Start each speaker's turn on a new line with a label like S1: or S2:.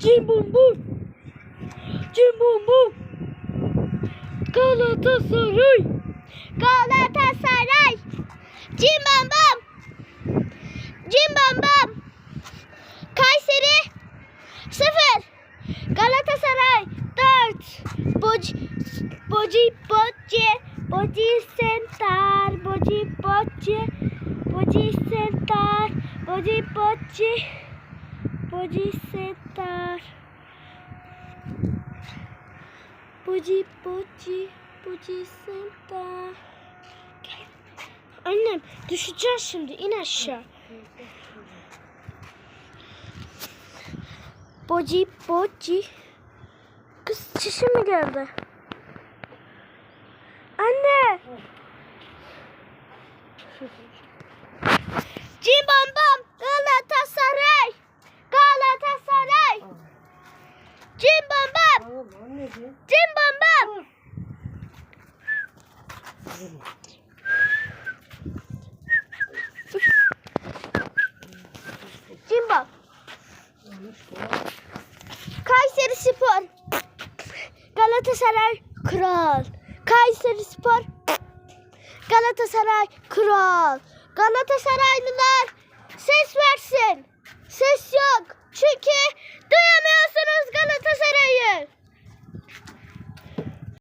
S1: Cim bum bum. Cim bum bum. Galatasaray.
S2: Galatasaray. Cim bam bam. Cim bam bam. Kayseri 0. Galatasaray 4. Boci Boci Boci Boci Center Boci Boci Boci Center Boci Boci Boci Boci Boci Boci Center
S1: Annem düşeceğiz şimdi in aşağı. Boci boci. Kız çişi mi geldi? Anne.
S2: Cim bam bam Galatasaray Galatasaray Cim bam bam
S3: Tamam anneciğim.
S2: Cim bam bam Cim bam Kayseri Spor Galatasaray Kral Kayseri Spor Galatasaray Kral Galatasaraylılar ses versin. Ses yok. Çünkü Galatasaray'ı.